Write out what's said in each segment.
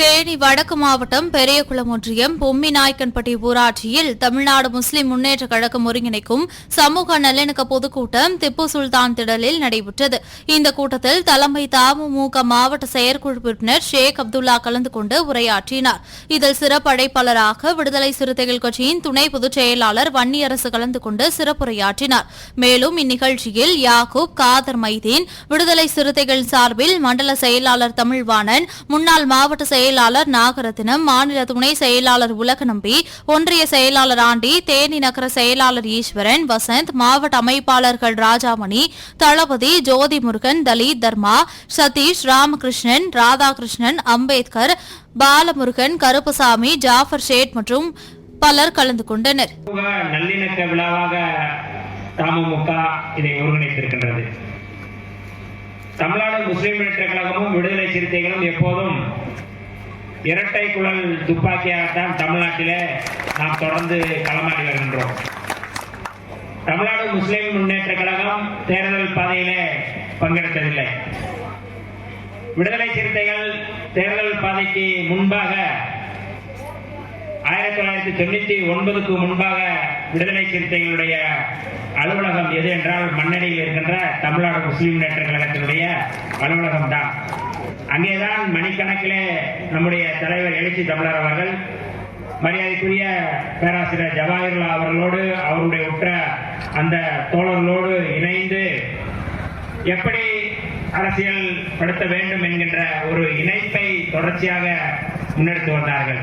தேனி வடக்கு மாவட்டம் பெரியகுளம் ஒன்றியம் பொம்மிநாயக்கன்பட்டி ஊராட்சியில் தமிழ்நாடு முஸ்லிம் முன்னேற்ற கழகம் ஒருங்கிணைக்கும் சமூக நல்லிணக்க பொதுக்கூட்டம் திப்பு சுல்தான் திடலில் நடைபெற்றது. இந்த கூட்டத்தில் தலைமை தமுமுக மாவட்ட செயற்குழு உறுப்பினர் ஷேக் அப்துல்லா கலந்து கொண்டு உரையாற்றினார். இதில் சிறப்பு அழைப்பாளராக விடுதலை சிறுத்தைகள் கட்சியின் துணை பொதுச் செயலாளர் வன்னியரசு கலந்து கொண்டு சிறப்புரையாற்றினார். மேலும் இந்நிகழ்ச்சியில் யாகூப் காதர் மைதீன் விடுதலை சிறுத்தைகள் சார்பில் மண்டல செயலாளர் தமிழ்வாணன் முன்னாள் மாவட்ட செயலாளர் செயலாளர் நாகரத்தினம் மாநில துணை செயலாளர் உலகநம்பி ஒன்றிய செயலாளர் ஆண்டி தேனி நகர செயலாளர் ஈஸ்வரன் வசந்த் மாவட்ட அமைப்பாளர்கள் ராஜாமணி தளபதி ஜோதி முருகன் தலித் தர்மா சதீஷ் ராமகிருஷ்ணன் ராதாகிருஷ்ணன் அம்பேத்கர் பாலமுருகன் கருப்பசாமி ஜாஃபர் ஷேட் மற்றும் பலர் கலந்து கொண்டனர். நல்லிணக்க விழாவாக இதை ஒருங்கிணைத்திருக்கின்றது. தமிழ்நாடு முஸ்லிம் முன்னேற்ற கழகமும் விடுதலை சிறுத்தைகளும் எப்போதும் இரட்டை குழல் துப்பாக்கியாகத்தான் தமிழ்நாட்டிலே நாம் தொடர்ந்து களமாடி வருகின்றோம். தமிழ்நாடு முஸ்லிம் முன்னேற்ற கழகம் தேர்தல் பாதையிலே பங்கெடுத்ததில்லை. விடுதலை சிறுத்தைகள் தேர்தல் பாதைக்கு முன்பாக ஆயிரத்தி தொள்ளாயிரத்தி தொண்ணூத்தி ஒன்பதுக்கு முன்பாக விடுதலை சிறுத்தைகளுடைய அலுவலகம் எது என்றால் மண்ணடியில் இருக்கின்ற தமிழ்நாடு முஸ்லிம் முன்னேற்ற கழகத்தினுடைய அலுவலகம் தான் அங்கேதான் மணிக்கணக்கிலே நம்முடைய தலைவர் எழுச்சி தமிழர் அவர்கள் மரியாதைக்குரிய பேராசிரியர் ஜவாஹர்லா அவர்களோடு அவருடைய உற்ற அந்த தோழர்களோடு இணைந்து எப்படி அரசியல் படுத்த வேண்டும் என்கின்ற ஒரு இணைப்பை தொடர்ச்சியாக முன்னெடுத்து வந்தார்கள்.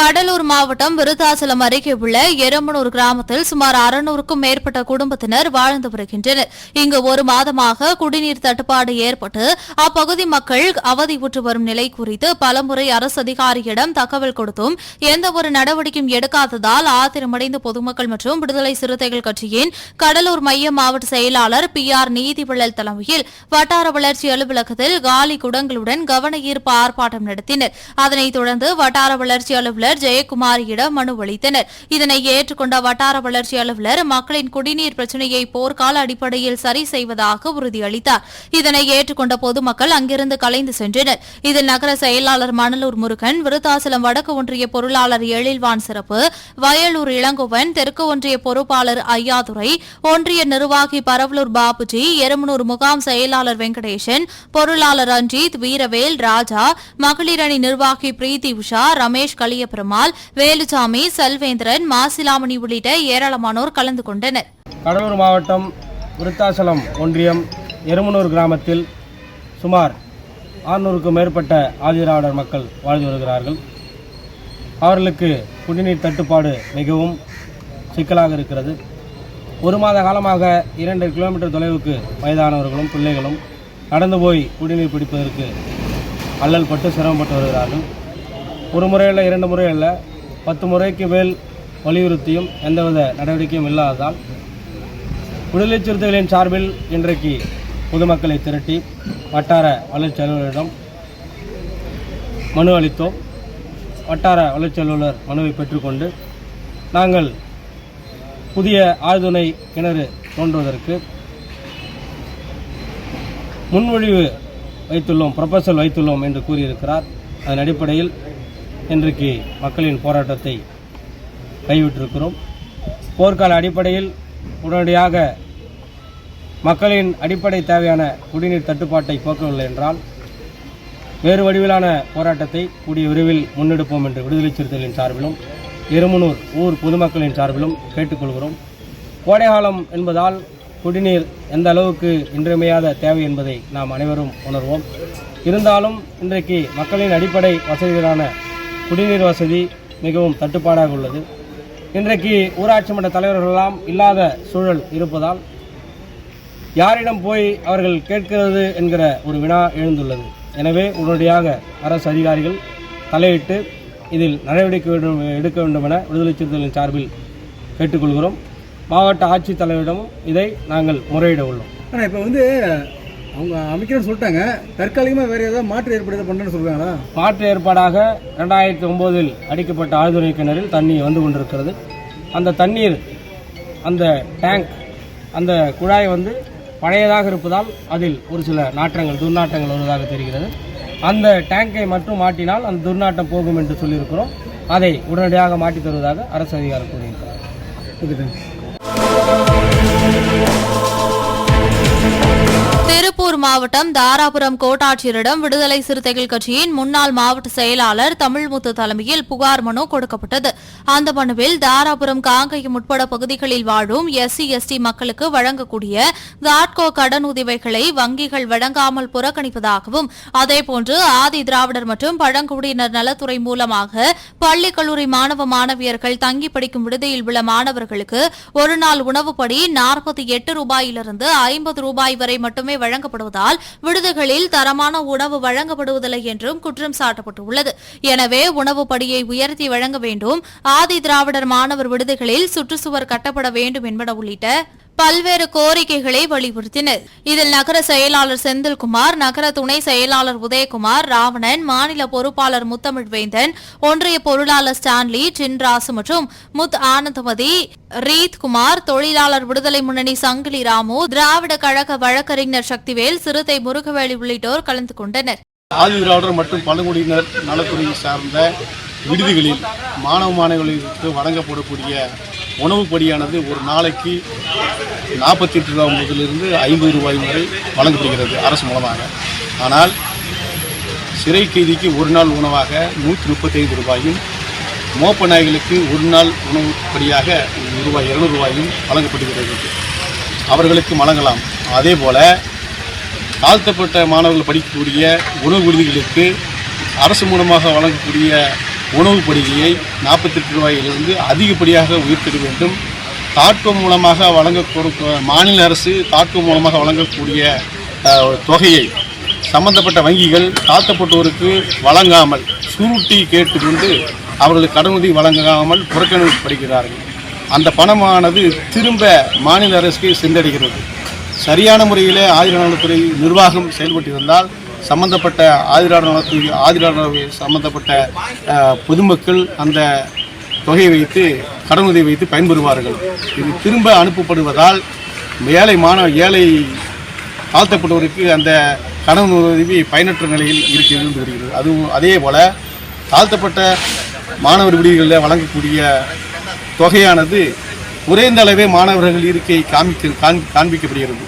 கடலூர் மாவட்டம் விருத்தாசலம் அருகே உள்ள எரமனூர் கிராமத்தில் சுமார் அறுநூறுக்கும் மேற்பட்ட குடும்பத்தினர் வாழ்ந்து வருகின்றனர். இங்கு ஒரு மாதமாக குடிநீர் தட்டுப்பாடு ஏற்பட்டு அப்பகுதி மக்கள் அவதியுற்று வரும் நிலை குறித்து பலமுறை அரசு அதிகாரியிடம் தகவல் கொடுத்தும் எந்தவொரு நடவடிக்கையும் எடுக்காததால் ஆத்திரமடைந்த பொதுமக்கள் மற்றும் விடுதலை சிறுத்தைகள் கட்சியின் கடலூர் மைய மாவட்ட செயலாளர் பி ஆர் நீதிவள்ளல் தலைமையில் வட்டார வளர்ச்சி அலுவலகத்தில் காலி குடங்களுடன் கவன ஈர்ப்பு ஆர்ப்பாட்டம் நடத்தினர். அதனைத் தொடர்ந்து வட்டார வளர்ச்சி அலுவலர் அலுவலர் ஜெயக்குமாரியிடம் மனு அளித்தனர். இதனை ஏற்றுக்கொண்ட வட்டார வளர்ச்சி அலுவலர் மக்களின் குடிநீர் பிரச்சினையை போர்க்கால அடிப்படையில் சரி செய்வதாக உறுதியளித்தார். இதனை ஏற்றுக்கொண்ட பொதுமக்கள் அங்கிருந்து கலைந்து சென்றனர். இதில் நகர செயலாளர் மணலூர் முருகன் விருத்தாசலம் வடக்கு ஒன்றிய பொருளாளர் எழில்வான் சிறப்பு வயலூர் இளங்கோவன் தெற்கு ஒன்றிய பொறுப்பாளர் ஐயாதுரை ஒன்றிய நிர்வாகி பரவலூர் பாபுஜி எரமனூர் முகாம் செயலாளர் வெங்கடேசன் பொருளாளர் ரஞ்சித் வீரவேல் ராஜா மகளிரணி நிர்வாகி பிரீத்தி உஷா ரமேஷ் பெருமாள் வேலுசாமி செல்வேந்திரன் மாசிலாமணி உள்ளிட்ட ஏராளமானோர் கலந்து கொண்டனர். கடலூர் மாவட்டம் விருத்தாசலம் ஒன்றியம் எருமனூர் கிராமத்தில் சுமார் ஆறுநூறுக்கும் மேற்பட்ட ஆதிதிராவிடர் மக்கள் வாழ்ந்து வருகிறார்கள். அவர்களுக்கு குடிநீர் தட்டுப்பாடு மிகவும் சிக்கலாக இருக்கிறது. ஒரு மாத காலமாக இரண்டு கிலோமீட்டர் தொலைவுக்கு வயதானவர்களும் பிள்ளைகளும் நடந்து போய் குடிநீர் பிடிப்பதற்கு அல்லல் பட்டு சிரமப்பட்டு வருகிறார்கள். ஒரு முறையில் இரண்டு முறையில் பத்து முறைக்கு மேல் வலியுறுத்தியும் எந்தவித நடவடிக்கையும் இல்லாததால் விடுதலை சிறுத்தைகளின் சார்பில் இன்றைக்கு பொதுமக்களை திரட்டி வட்டார வளர்ச்சி அலுவலரிடம் மனு அளித்தோம். வட்டார வளர்ச்சி அலுவலர் மனுவை பெற்றுக்கொண்டு நாங்கள் புதிய ஆழ்துணை கிணறு தோன்றுவதற்கு முன்மொழிவு வைத்துள்ளோம் ப்ரொபசல் வைத்துள்ளோம் என்று கூறியிருக்கிறார். அதன் அடிப்படையில் இன்றைக்கு மக்களின் போராட்டத்தை கைவிட்டிருக்கிறோம். போர்க்கால அடிப்படையில் உடனடியாக மக்களின் அடிப்படை தேவையான குடிநீர் தட்டுப்பாட்டை போக்கவில்லை என்றால் வேறு வடிவிலான போராட்டத்தை கூடிய விரைவில் முன்னெடுப்போம் என்று விடுதலை சிறுத்தைகளின் சார்பிலும் இருமுனூர் ஊர் பொதுமக்களின் சார்பிலும் கேட்டுக்கொள்கிறோம். கோடைகாலம் என்பதால் குடிநீர் எந்த அளவுக்கு இன்றியமையாத தேவை என்பதை நாம் அனைவரும் உணர்வோம். இருந்தாலும் இன்றைக்கு மக்களின் அடிப்படை வசதிகளான குடிநீர் வசதி மிகவும் தட்டுப்பாடாக உள்ளது. இன்றைக்கு ஊராட்சி மன்ற தலைவர்களெல்லாம் இல்லாத சூழல் இருப்பதால் யாரிடம் போய் அவர்கள் கேட்கிறது என்கிற ஒரு வினா எழுந்துள்ளது. எனவே உடனடியாக அரசு அதிகாரிகள் தலையிட்டு இதில் நடவடிக்கை எடுக்க வேண்டும் என விடுதலை சிறுத்தைகளின் சார்பில் கேட்டுக்கொள்கிறோம். மாவட்ட ஆட்சித்தலைவரிடமும் இதை நாங்கள் முறையிட உள்ளோம். ஆனால் இப்போ வந்து அவங்க அமைக்கிறேன்னு சொல்லிட்டாங்க. தற்காலிகமாக வேறு ஏதாவது மாற்று ஏற்பாடு பண்ணுறேன்னு சொல்கிறாங்களா மாற்று ஏற்பாடாக ரெண்டாயிரத்தி ஒம்போதில் அடிக்கப்பட்ட ஆழ்துளை கிணறில் தண்ணி வந்து கொண்டிருக்கிறது. அந்த தண்ணீர் அந்த டேங்க் அந்த குழாய் வந்து பழையதாக இருப்பதால் அதில் ஒரு சில நாற்றங்கள் துர்நாற்றங்கள் வருவதாக தெரிகிறது. அந்த டேங்கை மட்டும் மாட்டினால் அந்த துர்நாற்றம் போகும் என்று சொல்லியிருக்கிறோம். அதை உடனடியாக மாட்டித் தருவதாக அரசு அதிகாரி கூறியிருக்கிறார் ஓகே தேங்க்ஸ் திருப்பூர் மாவட்டம் தாராபுரம் கோட்டாட்சியரிடம் விடுதலை சிறுத்தைகள் கட்சியின் முன்னாள் மாவட்ட செயலாளர் தமிழ்முத்து தலைமையில் புகார் மனு கொடுக்கப்பட்டது. அந்த மனுவில் தாராபுரம் காங்கயம் உட்பட பகுதிகளில் வாழும் எஸ்சி எஸ்டி மக்களுக்கு வழங்கக்கூடிய காட்கோ கடன் உதவிகளை வங்கிகள் வழங்காமல் புறக்கணிப்பதாகவும் அதேபோன்று ஆதி திராவிடர் மற்றும் பழங்குடியினர் நலத்துறை மூலமாக பள்ளி கல்லூரி மாணவ மாணவியர்கள் தங்கி படிக்கும் விடுதியில் உள்ள மாணவர்களுக்கு ஒருநாள் உணவுப்படி நாற்பத்தி எட்டு ரூபாயிலிருந்து ஐம்பது ரூபாய் வரை மட்டுமே வழங்கப்படுவதால் விடுதிகளில் தரமான உணவு வழங்கப்படுவதில்லை என்றும் குற்றம் சாட்டப்பட்டுள்ளது. எனவே உணவு படியை உயர்த்தி வழங்க வேண்டும். ஆதி திராவிடர் மாணவர் விடுதிகளில் சுற்றுச்சுவர் கட்டப்பட வேண்டும் என்பன உள்ளிட்ட பல்வேறு கோரிக்கைகளை வலியுறுத்தினர். இதில் நகர செயலாளர் செந்தில்குமார் நகர துணை செயலாளர் உதயகுமார் ராவணன் மாநில பொறுப்பாளர் முத்தமிழ் வேந்தன் ஒன்றிய பொருளாளர் ஸ்டான்லி சின்ராசு மற்றும் முத் ஆனந்தமதி ரீத்குமார் தொழிலாளர் விடுதலை முன்னணி சங்கிலி ராமு திராவிட கழக வழக்கறிஞர் சக்திவேல் சிறுத்தை முருகவேலி உள்ளிட்டோர் கலந்து கொண்டனர். மற்றும் பழங்குடியினர் நலத்துறையை சார்ந்த விடுதிகளில் மாணவ மாணவிகளுக்கு வழங்கப்படக்கூடிய உணவுப் படியானது ஒரு நாளைக்கு நாற்பத்தி எட்டு ரூபா முதலிருந்து ஐம்பது ரூபாய் வரை வழங்கப்படுகிறது அரசு மூலமாக. ஆனால் சிறை கைதிக்கு ஒரு நாள் உணவாக நூற்றி முப்பத்தைந்து ரூபாயும் மோப்ப நாய்களுக்கு ஒரு நாள் உணவுப்படியாக ரூபாய் இருநூறு ரூபாயும் வழங்கப்படுகிறது. அவர்களுக்கு வழங்கலாம். அதே போல் தாழ்த்தப்பட்ட மாணவர்கள் படிக்கக்கூடிய உணவு விடுதிகளுக்கு அரசு மூலமாக வழங்கக்கூடிய உணவு படுகையை நாற்பத்தெட்டு ரூபாயிலிருந்து அதிகப்படியாக உயர்த்திட வேண்டும். தாட்கோ மூலமாக வழங்க மாநில அரசு தாட்கோ மூலமாக வழங்கக்கூடிய தொகையை சம்பந்தப்பட்ட வங்கிகள் தாழ்த்தப்பட்டோருக்கு வழங்காமல் சுருட்டி கேட்டுக்கொண்டு அவர்களுக்கு கடனுதவி வழங்காமல் புறக்கணிக்கப்படுகிறார்கள். அந்த பணமானது திரும்ப மாநில அரசுக்கு சென்றடைகிறது. சரியான முறையில் ஆதிராட நலத்துறை நிர்வாகம் செயல்பட்டிருந்தால் சம்பந்தப்பட்ட ஆதிராட நலத்துறை ஆதிராட சம்பந்தப்பட்ட பொதுமக்கள் அந்த தொகையை வைத்து கடனுதவி வைத்து பயன்பெறுவார்கள். இது திரும்ப அனுப்பப்படுவதால் ஏழை மாணவ ஏழை தாழ்த்தப்பட்டவருக்கு அந்த கடன் உதவி பயனற்ற நிலையில் இருக்க இருந்து வருகிறது அதுவும் அதே போல் தாழ்த்தப்பட்ட மாணவர் விடுதிகளில் வழங்கக்கூடிய தொகையானது குறைந்த அளவே மாணவர்கள் இருக்கை காமிக்க காண்- காண்பிக்கப்படுகிறது.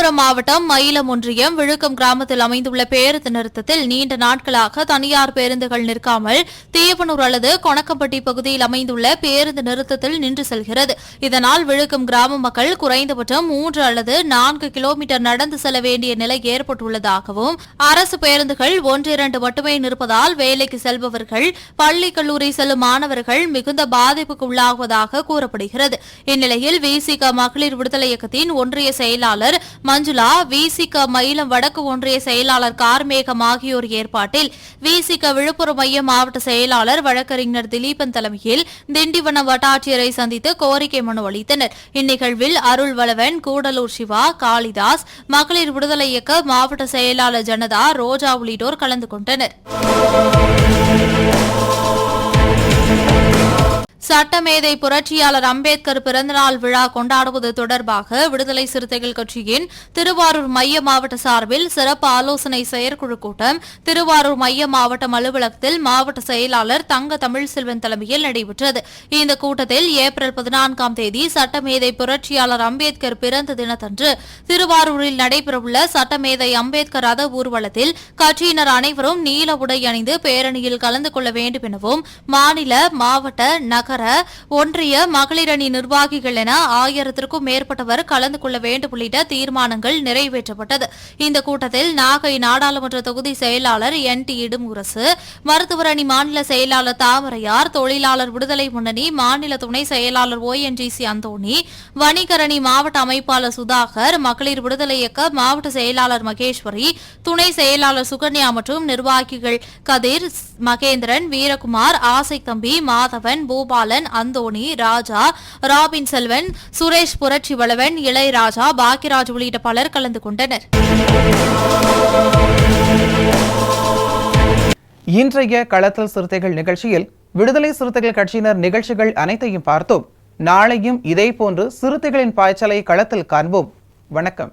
விழுப்புரம் மாவட்டம் மயிலம் ஒன்றியம் விழுக்கம் கிராமத்தில் அமைந்துள்ள பேருந்து நிறுத்தத்தில் நீண்ட நாட்களாக தனியார் பேருந்துகள் நிற்காமல் தீயப்பனூர் அல்லது கொணக்கம்பட்டி பகுதியில் அமைந்துள்ள பேருந்து நிறுத்தத்தில் நின்று செல்கிறது. இதனால் விழுக்கம் கிராம மக்கள் குறைந்தபட்சம் மூன்று அல்லது நான்கு கிலோமீட்டர் நடந்து செல்ல வேண்டிய நிலை ஏற்பட்டுள்ளதாகவும் அரசு பேருந்துகள் ஒன்றிரண்டு மட்டுமே நிற்பதால் வேலைக்கு செல்பவர்கள் பள்ளி கல்லூரி செல்லும் மாணவர்கள் மிகுந்த பாதிப்புக்கு உள்ளாகுவதாக கூறப்படுகிறது. இந்நிலையில் விசிக மகளிர் விடுதலை இயக்கத்தின் ஒன்றிய செயலாளர் மஞ்சுளா விசிக மயிலம் வடக்கு ஒன்றிய செயலாளர் கார்மேகம் ஆகியோர் ஏற்பாட்டில் விசிக விழுப்புரம் மைய மாவட்ட செயலாளர் வழக்கறிஞர் திலீபன் தலைமையில் திண்டிவனம் வட்டாட்சியரை சந்தித்து கோரிக்கை மனு அளித்தனர். இந்நிகழ்வில் அருள் வளவன் கூடலூர் சிவா காளிதாஸ் மகளிர் விடுதலை இயக்க மாவட்ட செயலாளர் ஜனதா ரோஜா உள்ளிட்டோர் கலந்து கொண்டனர். சட்டமேதை புரட்சியாளர் அம்பேத்கர் பிறந்தநாள் விழா கொண்டாடுவது தொடர்பாக விடுதலை சிறுத்தைகள் கட்சியின் திருவாரூர் மைய மாவட்ட சார்பில் சிறப்பு ஆலோசனை செயற்குழு கூட்டம் திருவாரூர் மைய மாவட்டம் அலுவலகத்தில் மாவட்ட செயலாளர் தங்க தமிழ்செல்வன் தலைமையில் நடைபெற்றது. இந்த கூட்டத்தில் ஏப்ரல் பதினான்காம் தேதி சட்டமேதை புரட்சியாளர் அம்பேத்கர் பிறந்த தினத்தன்று திருவாரூரில் நடைபெறவுள்ள சட்டமேதை அம்பேத்கர் ரத ஊர்வலத்தில் கட்சியினர் அனைவரும் நீல உடை அணிந்து பேரணியில் கலந்து கொள்ள வேண்டும் எனவும் மாநில மாவட்ட நகர ஒன்றிய மகளிரணி நிர்வாகிகள் என ஆயிரத்திற்கும் மேற்பட்டவர் கலந்து கொள்ள வேண்டும் உள்ளிட்ட தீர்மானங்கள் நிறைவேற்றப்பட்டது. இந்த கூட்டத்தில் நாகை நாடாளுமன்ற தொகுதி செயலாளர் என் டி இடுமுரசு மருத்துவரணி மாநில செயலாளர் தாமரையார் தொழிலாளர் விடுதலை முன்னணி மாநில துணை செயலாளர் O N G C Anthony வணிகரணி மாவட்ட அமைப்பாளர் சுதாகர் மகளிர் விடுதலை இயக்க மாவட்ட செயலாளர் மகேஸ்வரி துணை செயலாளர் சுகன்யா மற்றும் நிர்வாகிகள் கதிர் மகேந்திரன் வீரகுமார் ஆசை தம்பி மாதவன் பூபாலன் அந்தோணி ராஜா ராபின் செல்வன் சுரேஷ் புரட்சி வளவன் இளையராஜா பாக்கியராஜ் உள்ளிட்ட பலர் கலந்து கொண்டனர். இன்றைய களத்தல் சிறுத்தைகள் நிகழ்ச்சியில் விடுதலை சிறுத்தைகள் கட்சியினர் நிகழ்ச்சிகள் அனைத்தையும் பார்த்தோம். நாளையும் இதேபோன்று சிறுத்தைகளின் பாய்ச்சலை களத்தில் காண்போம். வணக்கம்.